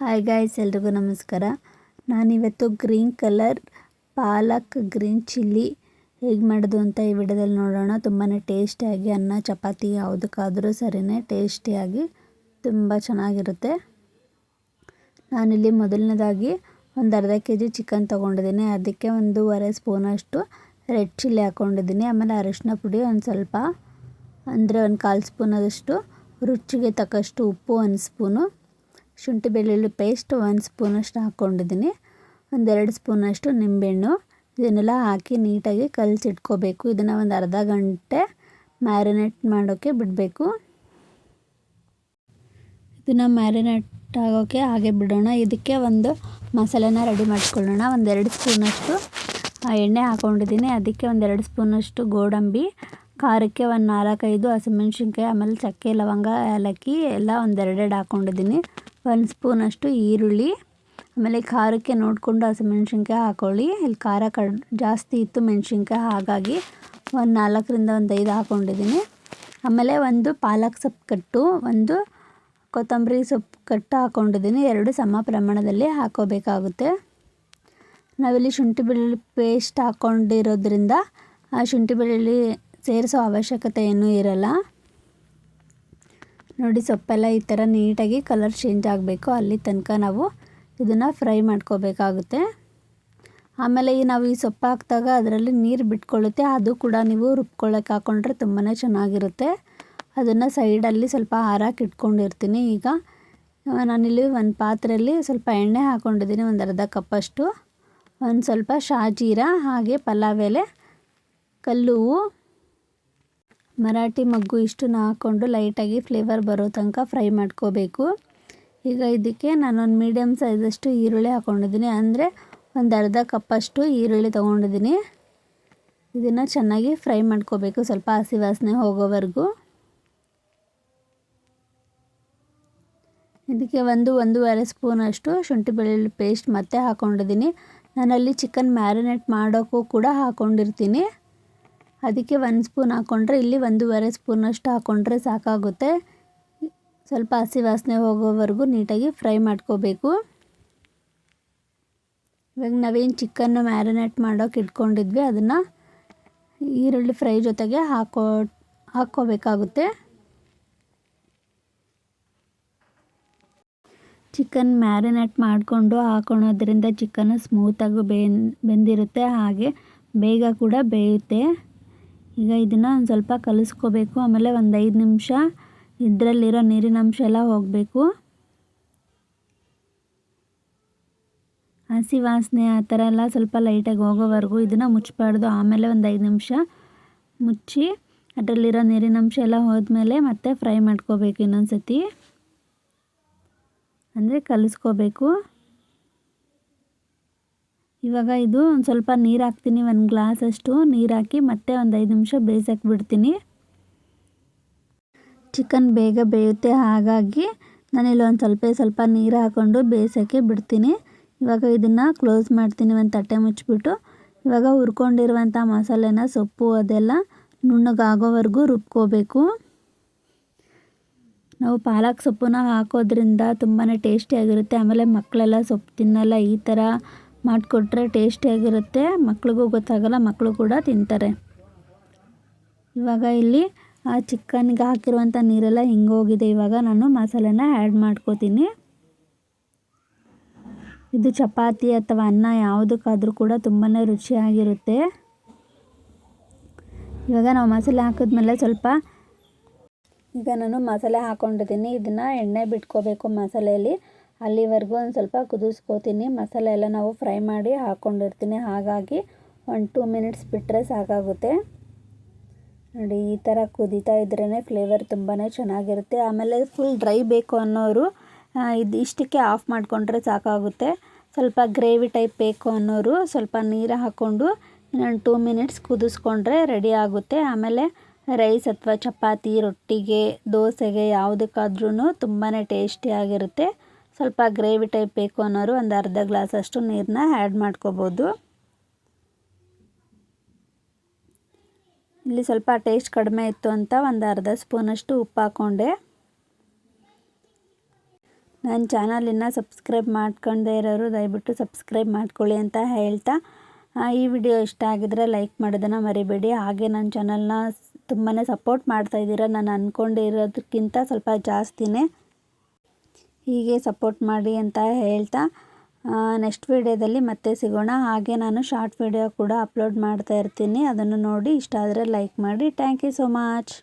Hi guys, ಎಲ್ರಿಗೂ ನಮಸ್ಕಾರ. ನಾನಿವತ್ತು ಗ್ರೀನ್ ಕಲರ್ ಪಾಲಕ್, ಗ್ರೀನ್ ಚಿಲ್ಲಿ ಹೇಗೆ ಮಾಡೋದು ಅಂತ ಈ ವಿಡಿಯೋದಲ್ಲಿ ನೋಡೋಣ. ತುಂಬಾ ಟೇಸ್ಟಿಯಾಗಿ ಅನ್ನ, ಚಪಾತಿ ಯಾವುದಕ್ಕಾದರೂ ಸರಿಯೇ ಟೇಸ್ಟಿಯಾಗಿ ತುಂಬ ಚೆನ್ನಾಗಿರುತ್ತೆ. ನಾನಿಲ್ಲಿ ಮೊದಲನೇದಾಗಿ ಒಂದು ಅರ್ಧ ಕೆ ಜಿ ಚಿಕನ್ ತೊಗೊಂಡಿದ್ದೀನಿ. ಅದಕ್ಕೆ ಒಂದೂವರೆ ಸ್ಪೂನಷ್ಟು ರೆಡ್ ಚಿಲ್ಲಿ ಹಾಕ್ಕೊಂಡಿದ್ದೀನಿ ಆಮೇಲೆ ಅರಿಶಿನ ಪುಡಿ ಒಂದು ಸ್ವಲ್ಪ, ಅಂದರೆ ಒಂದು ಕಾಲು ಸ್ಪೂನದಷ್ಟು ರುಚಿಗೆ ತಕ್ಕಷ್ಟು ಉಪ್ಪು, ಒಂದು ಸ್ಪೂನು ಶುಂಠಿ ಬೆಳ್ಳುಳ್ಳಿ ಪೇಸ್ಟ್ ಒಂದು ಸ್ಪೂನಷ್ಟು ಹಾಕ್ಕೊಂಡಿದ್ದೀನಿ ಒಂದೆರಡು ಸ್ಪೂನಷ್ಟು ನಿಂಬೆಹಣ್ಣು. ಇದನ್ನೆಲ್ಲ ಹಾಕಿ ನೀಟಾಗಿ ಕಲಸಿಟ್ಕೋಬೇಕು. ಇದನ್ನು ಒಂದು ಅರ್ಧ ಗಂಟೆ ಮ್ಯಾರಿನೇಟ್ ಮಾಡೋಕ್ಕೆ ಬಿಡಬೇಕು. ಇದನ್ನು ಮ್ಯಾರಿನೇಟ್ ಆಗೋಕ್ಕೆ ಹಾಗೆ ಬಿಡೋಣ. ಇದಕ್ಕೆ ಒಂದು ಮಸಾಲೆನ ರೆಡಿ ಮಾಡ್ಕೊಳ್ಳೋಣ. ಒಂದೆರಡು ಸ್ಪೂನಷ್ಟು ಎಣ್ಣೆ ಹಾಕ್ಕೊಂಡಿದ್ದೀನಿ ಅದಕ್ಕೆ ಒಂದೆರಡು ಸ್ಪೂನಷ್ಟು ಗೋಡಂಬಿ. ಖಾರಕ್ಕೆ ಒಂದು ನಾಲ್ಕೈದು ಹಸಿಮೆಣ್ಸಿನ್ಕಾಯಿ, ಆಮೇಲೆ ಚಕ್ಕೆ, ಲವಂಗ, ಏಲಕ್ಕಿ ಎಲ್ಲ ಒಂದೆರಡೆರಡು ಹಾಕ್ಕೊಂಡಿದ್ದೀನಿ ಒಂದು ಸ್ಪೂನಷ್ಟು ಈರುಳ್ಳಿ, ಆಮೇಲೆ ಖಾರಕ್ಕೆ ನೋಡಿಕೊಂಡು ಹಸಿಮೆಣ್ಸಿನ್ಕಾಯಿ ಹಾಕ್ಕೊಳ್ಳಿ ಇಲ್ಲಿ ಖಾರ ಕಡ್, ಜಾಸ್ತಿ ಇತ್ತು ಮೆಣಸಿನ್ಕಾಯಿ, ಹಾಗಾಗಿ ಒಂದು ನಾಲ್ಕರಿಂದ ಒಂದು ಐದು ಹಾಕ್ಕೊಂಡಿದ್ದೀನಿ ಆಮೇಲೆ ಒಂದು ಪಾಲಕ್ ಸೊಪ್ಪು ಕಟ್ಟು, ಒಂದು ಕೊತ್ತಂಬರಿ ಸೊಪ್ಪು ಕಟ್ಟು ಹಾಕ್ಕೊಂಡಿದ್ದೀನಿ ಎರಡು ಸಮ ಪ್ರಮಾಣದಲ್ಲಿ ಹಾಕೋಬೇಕಾಗುತ್ತೆ. ನಾವಿಲ್ಲಿ ಶುಂಠಿ ಬೆಳ್ಳುಳ್ಳಿ ಪೇಸ್ಟ್ ಹಾಕ್ಕೊಂಡಿರೋದ್ರಿಂದ ಆ ಶುಂಠಿ ಬೆಳ್ಳುಳ್ಳಿ ಸೇರಿಸೋ ಅವಶ್ಯಕತೆ ಏನೂ ಇರಲ್ಲ. ನೋಡಿ ಸೊಪ್ಪೆಲ್ಲ ಈ ಥರ ನೀಟಾಗಿ ಕಲರ್ ಚೇಂಜ್ ಆಗಬೇಕು. ಅಲ್ಲಿ ತನಕ ನಾವು ಇದನ್ನು ಫ್ರೈ ಮಾಡ್ಕೋಬೇಕಾಗುತ್ತೆ. ಆಮೇಲೆ ಈ ನಾವು ಈ ಸೊಪ್ಪು ಹಾಕಿದಾಗ ಅದರಲ್ಲಿ ನೀರು ಬಿಟ್ಕೊಳ್ಳುತ್ತೆ. ಅದು ಕೂಡ ನೀವು ರುಬ್ಕೊಳ್ಳೋಕೆ ಹಾಕ್ಕೊಂಡ್ರೆ ತುಂಬಾ ಚೆನ್ನಾಗಿರುತ್ತೆ. ಅದನ್ನು ಸೈಡಲ್ಲಿ ಸ್ವಲ್ಪ ಹಾರಾಕಿ ಇಟ್ಕೊಂಡಿರ್ತೀನಿ ಈಗ. ನಾನಿಲ್ಲಿ ಒಂದು ಪಾತ್ರೆಯಲ್ಲಿ ಸ್ವಲ್ಪ ಎಣ್ಣೆ ಹಾಕ್ಕೊಂಡಿದ್ದೀನಿ ಒಂದು ಅರ್ಧ ಕಪ್ಪಷ್ಟು ಒಂದು ಸ್ವಲ್ಪ ಶಾಜೀರ ಹಾಗೆ ಪಲಾವ್ ಎಲೆ ಕಲ್ಲು ಮರಾಠಿ ಮಗ್ಗು ಇಷ್ಟನ್ನು ಹಾಕ್ಕೊಂಡು ಲೈಟಾಗಿ ಫ್ಲೇವರ್ ಬರೋ ತನಕ ಫ್ರೈ ಮಾಡ್ಕೋಬೇಕು. ಈಗ ಇದಕ್ಕೆ ನಾನೊಂದು ಮೀಡಿಯಮ್ ಸೈಜಷ್ಟು ಈರುಳ್ಳಿ ಹಾಕ್ಕೊಂಡಿದ್ದೀನಿ ಅಂದರೆ ಒಂದು ಅರ್ಧ ಕಪ್ಪಷ್ಟು ಈರುಳ್ಳಿ ತೊಗೊಂಡಿದ್ದೀನಿ. ಇದನ್ನು ಚೆನ್ನಾಗಿ ಫ್ರೈ ಮಾಡ್ಕೋಬೇಕು ಸ್ವಲ್ಪ ಹಸಿ ವಾಸನೆ ಹೋಗೋವರೆಗೂ. ಇದಕ್ಕೆ ಒಂದು ಒಂದೂವರೆ ಸ್ಪೂನಷ್ಟು ಶುಂಠಿ ಬೆಳ್ಳುಳ್ಳಿ ಪೇಸ್ಟ್ ಮತ್ತೆ ಹಾಕ್ಕೊಂಡಿದ್ದೀನಿ ನಾನಲ್ಲಿ ಚಿಕನ್ ಮ್ಯಾರಿನೇಟ್ ಮಾಡೋಕ್ಕೂ ಕೂಡ ಹಾಕ್ಕೊಂಡಿರ್ತೀನಿ ಅದಕ್ಕೆ ಒಂದು ಸ್ಪೂನ್ ಹಾಕ್ಕೊಂಡ್ರೆ ಇಲ್ಲಿ ಒಂದೂವರೆ ಸ್ಪೂನಷ್ಟು ಹಾಕ್ಕೊಂಡ್ರೆ ಸಾಕಾಗುತ್ತೆ. ಸ್ವಲ್ಪ ಹಸಿ ವಾಸನೆ ಹೋಗೋವರೆಗೂ ನೀಟಾಗಿ ಫ್ರೈ ಮಾಡ್ಕೋಬೇಕು. ಇವಾಗ ನಾವೇನು ಚಿಕನ್ನು ಮ್ಯಾರಿನೇಟ್ ಮಾಡೋಕೆ ಇಟ್ಕೊಂಡಿದ್ವಿ, ಅದನ್ನು ಈರುಳ್ಳಿ ಫ್ರೈ ಜೊತೆಗೆ ಹಾಕೋ, ಹಾಕ್ಕೋಬೇಕಾಗುತ್ತೆ. ಚಿಕನ್ ಮ್ಯಾರಿನೇಟ್ ಮಾಡಿಕೊಂಡು ಹಾಕೊಳೋದ್ರಿಂದ ಚಿಕನ್ನು ಸ್ಮೂತಾಗಿ ಬೆಂದಿರುತ್ತೆ, ಹಾಗೆ ಬೇಗ ಕೂಡ ಬೇಯುತ್ತೆ. ಈಗ ಇದನ್ನು ಒಂದು ಸ್ವಲ್ಪ ಕಲಿಸ್ಕೋಬೇಕು. ಆಮೇಲೆ ಒಂದು ಐದು ನಿಮಿಷ ಇದರಲ್ಲಿರೋ ನೀರಿನ ಅಂಶ ಎಲ್ಲ ಹೋಗಬೇಕು. ಹಸಿ ವಾಸನೆ ಆ ಥರ ಎಲ್ಲ ಸ್ವಲ್ಪ ಲೈಟಾಗಿ ಹೋಗೋವರೆಗೂ ಇದನ್ನು ಮುಚ್ಚಬಾರ್ದು ಆಮೇಲೆ ಒಂದು ಐದು ನಿಮಿಷ ಮುಚ್ಚಿ ಅದರಲ್ಲಿರೋ ನೀರಿನ ಅಂಶ ಎಲ್ಲ ಹೋದ್ಮೇಲೆ ಮತ್ತೆ ಫ್ರೈ ಮಾಡ್ಕೋಬೇಕು ಇನ್ನೊಂದು ಸತಿ ಅಂದರೆ ಕಲಿಸ್ಕೋಬೇಕು. ಇವಾಗ ಇದು ಒಂದು ಸ್ವಲ್ಪ ನೀರು ಹಾಕ್ತೀನಿ, ಒಂದು ಗ್ಲಾಸಷ್ಟು ನೀರು ಹಾಕಿ ಮತ್ತೆ ಒಂದು ಐದು ನಿಮಿಷ ಬೇಯಿಸಕ್ಕೆ ಬಿಡ್ತೀನಿ. ಚಿಕನ್ ಬೇಗ ಬೇಯುತ್ತೆ ಹಾಗಾಗಿ ನಾನಿಲ್ಲಿ ಒಂದು ಸ್ವಲ್ಪ ಸ್ವಲ್ಪ ನೀರು ಹಾಕ್ಕೊಂಡು ಬೇಯಿಸೋಕ್ಕೆ ಬಿಡ್ತೀನಿ. ಇವಾಗ ಇದನ್ನು ಕ್ಲೋಸ್ ಮಾಡ್ತೀನಿ, ಒಂದು ತಟ್ಟೆ ಮುಚ್ಚಿಬಿಟ್ಟು. ಇವಾಗ ಹುರ್ಕೊಂಡಿರುವಂಥ ಮಸಾಲೆನ, ಸೊಪ್ಪು ಅದೆಲ್ಲ ನುಣ್ಣಗಾಗೋವರೆಗೂ ರುಬ್ಕೋಬೇಕು. ನಾವು ಪಾಲಕ್ ಸೊಪ್ಪನ್ನ ಹಾಕೋದ್ರಿಂದ ತುಂಬಾ ಟೇಸ್ಟಿಯಾಗಿರುತ್ತೆ ಆಮೇಲೆ ಮಕ್ಕಳೆಲ್ಲ ಸೊಪ್ಪು ತಿನ್ನಲ್ಲ, ಈ ಥರ ಮಾಡಿಕೊಟ್ರೆ ಟೇಸ್ಟಿಯಾಗಿರುತ್ತೆ ಮಕ್ಳಿಗೂ ಗೊತ್ತಾಗಲ್ಲ ಮಕ್ಕಳು ಕೂಡ ತಿಂತಾರೆ. ಇವಾಗ ಇಲ್ಲಿ ಆ ಚಿಕನ್ಗೆ ಹಾಕಿರುವಂಥ ನೀರೆಲ್ಲ ಹಿಂಗೋಗಿದೆ ಇವಾಗ ನಾನು ಮಸಾಲೆನ ಆ್ಯಡ್ ಮಾಡ್ಕೋತೀನಿ. ಇದು ಚಪಾತಿ ಅಥವಾ ಅನ್ನ ಯಾವುದಕ್ಕಾದರೂ ಕೂಡ ತುಂಬಾ ರುಚಿಯಾಗಿರುತ್ತೆ. ಇವಾಗ ನಾವು ಮಸಾಲೆ ಹಾಕಿದ್ಮೇಲೆ ಸ್ವಲ್ಪ ಈಗ ನಾನು ಮಸಾಲೆ ಹಾಕ್ಕೊಂಡಿದ್ದೀನಿ ಇದನ್ನು ಎಣ್ಣೆ ಬಿಟ್ಕೋಬೇಕು ಮಸಾಲೆಯಲ್ಲಿ ಅಲ್ಲಿವರೆಗೂ ಒಂದು ಸ್ವಲ್ಪ ಕುದಿಸ್ಕೋತೀನಿ. ಮಸಾಲೆ ಎಲ್ಲ ನಾವು ಫ್ರೈ ಮಾಡಿ ಹಾಕ್ಕೊಂಡಿರ್ತೀನಿ ಹಾಗಾಗಿ ಒಂದು ಟೂ ಮಿನಿಟ್ಸ್ ಬಿಟ್ಟರೆ ಸಾಕಾಗುತ್ತೆ. ನೋಡಿ, ಈ ಥರ ಕುದೀತಾ ಇದ್ರೇ ಫ್ಲೇವರ್ ತುಂಬಾ ಚೆನ್ನಾಗಿರುತ್ತೆ. ಆಮೇಲೆ ಫುಲ್ ಡ್ರೈ ಬೇಕು ಅನ್ನೋರು ಇದು ಇಷ್ಟಕ್ಕೆ ಆಫ್ ಮಾಡಿಕೊಂಡ್ರೆ ಸಾಕಾಗುತ್ತೆ. ಸ್ವಲ್ಪ ಗ್ರೇವಿ ಟೈಪ್ ಬೇಕು ಅನ್ನೋರು ಸ್ವಲ್ಪ ನೀರು ಹಾಕ್ಕೊಂಡು ಇನ್ನೊಂದು ಟೂ ಮಿನಿಟ್ಸ್ ಕುದಿಸ್ಕೊಂಡ್ರೆ ರೆಡಿ ಆಗುತ್ತೆ. ಆಮೇಲೆ ರೈಸ್ ಅಥವಾ ಚಪಾತಿ, ರೊಟ್ಟಿಗೆ, ದೋಸೆಗೆ ಯಾವುದಕ್ಕಾದ್ರೂ ತುಂಬಾ ಟೇಸ್ಟಿಯಾಗಿರುತ್ತೆ ಸ್ವಲ್ಪ ಗ್ರೇವಿ ಟೈಪ್ ಬೇಕು ಅನ್ನೋರು ಒಂದು ಅರ್ಧ ಗ್ಲಾಸಷ್ಟು ನೀರನ್ನ ಆ್ಯಡ್ ಮಾಡ್ಕೋಬೋದು. ಇಲ್ಲಿ ಸ್ವಲ್ಪ ಟೇಸ್ಟ್ ಕಡಿಮೆ ಇತ್ತು ಅಂತ ಒಂದು ಅರ್ಧ ಸ್ಪೂನಷ್ಟು ಉಪ್ಪು ಹಾಕ್ಕೊಂಡೆ ನನ್ನ ಚಾನಲ್ ಇನ್ನೂ ಸಬ್ಸ್ಕ್ರೈಬ್ ಮಾಡ್ಕೊಂಡೇ ಇರೋರು ದಯವಿಟ್ಟು ಸಬ್ಸ್ಕ್ರೈಬ್ ಮಾಡ್ಕೊಳ್ಳಿ ಅಂತ ಹೇಳ್ತಾ ಈ ವಿಡಿಯೋ ಇಷ್ಟ ಆಗಿದ್ರೆ ಲೈಕ್ ಮಾಡೋದನ್ನು ಮರಿಬೇಡಿ. ಹಾಗೆ ನನ್ನ ಚಾನಲ್ನ ತುಂಬಾ ಸಪೋರ್ಟ್ ಮಾಡ್ತಾ ಇದ್ದೀರಾ ನಾನು ಅಂದ್ಕೊಂಡಿರೋದಕ್ಕಿಂತ ಸ್ವಲ್ಪ ಜಾಸ್ತಿನೇ. ಹೀಗೆ ಸಪೋರ್ಟ್ ಮಾಡಿ ಅಂತ ಹೇಳ್ತಾ ನೆಕ್ಸ್ಟ್ ವಿಡಿಯೋದಲ್ಲಿ ಮತ್ತೆ ಸಿಗೋಣ. ಹಾಗೆ ನಾನು ಶಾರ್ಟ್ ವಿಡಿಯೋ ಕೂಡ ಅಪ್ಲೋಡ್ ಮಾಡ್ತಾ ಇರ್ತೀನಿ. ಅದನ್ನು ನೋಡಿ, ಇಷ್ಟ ಆದರೆ ಲೈಕ್ ಮಾಡಿ ಥ್ಯಾಂಕ್ ಯು ಸೊ ಮಚ್